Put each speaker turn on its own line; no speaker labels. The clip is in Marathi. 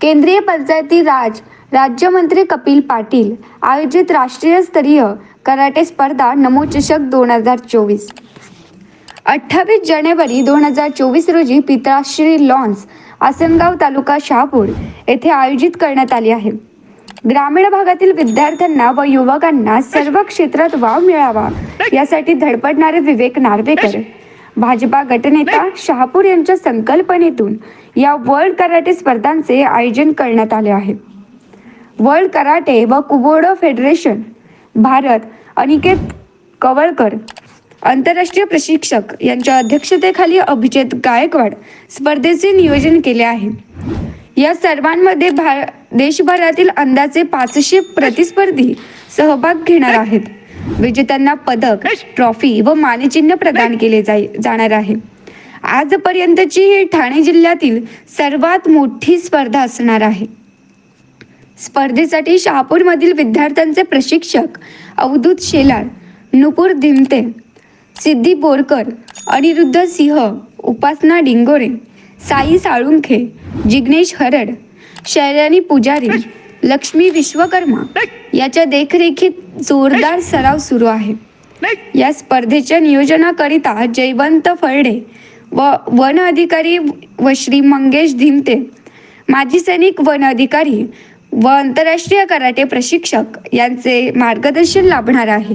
केंद्रीय पंचायती राज राज्यमंत्री कपिल पाटील आयोजित राष्ट्रीय स्तरीय कराटे स्पर्धा नमो चषक दोन हजार चोवीस. अठ्ठावीस जानेवारी दोन हजार चोवीस रोजी पिताश्री लॉन्स आसनगाव तालुका शहापूर येथे आयोजित करण्यात आली आहे. ग्रामीण भागातील विद्यार्थ्यांना व युवकांना सर्व क्षेत्रात वाव मिळावा यासाठी धडपडणारे विवेक नार्वेकर भाजपा गटनेता शहापूर यांच्या संकल्पनेतून या वर्ल्ड कराटे स्पर्धांचे आयोजन करण्यात आले आहे. वर्ल्ड कराटे व कुबोडो फेडरेशन भारत अनिकेत कवळकर आंतरराष्ट्रीय प्रशिक्षक यांच्या अध्यक्षतेखाली अभिजित गायकवाड स्पर्धेचे नियोजन केले आहे. या सर्वांमध्ये भा देशभरातील अंदाजे पाचशे प्रतिस्पर्धी सहभाग घेणार आहेत. विजेत्यांना पदक ट्रॉफी व मानचिन्ह प्रदान केले जाणार आहे. आजपर्यंतची ही ठाणे जिल्ह्यातील सर्वात मोठी स्पर्धा असणार आहे. स्पर्धेसाठी शहापूरमधील विद्यार्थ्यांचे प्रशिक्षक अवधूत शेलार नुपूर धिमते सिद्धी बोरकर अनिरुद्ध सिंह उपासना डिंगोरे साई साळुंखे जिग्नेश हरड शैरानी पुजारी लक्ष्मी विश्वकर्मा याच्या देखरेखीत जोरदार सराव सुरू आहे. या स्पर्धेच्या नियोजनाकरिता जयवंत फळडे व वन अधिकारी व श्री मंगेश धिमते माजी सैनिक वन अधिकारी व आंतरराष्ट्रीय कराटे प्रशिक्षक यांचे मार्गदर्शन लाभणार आहे.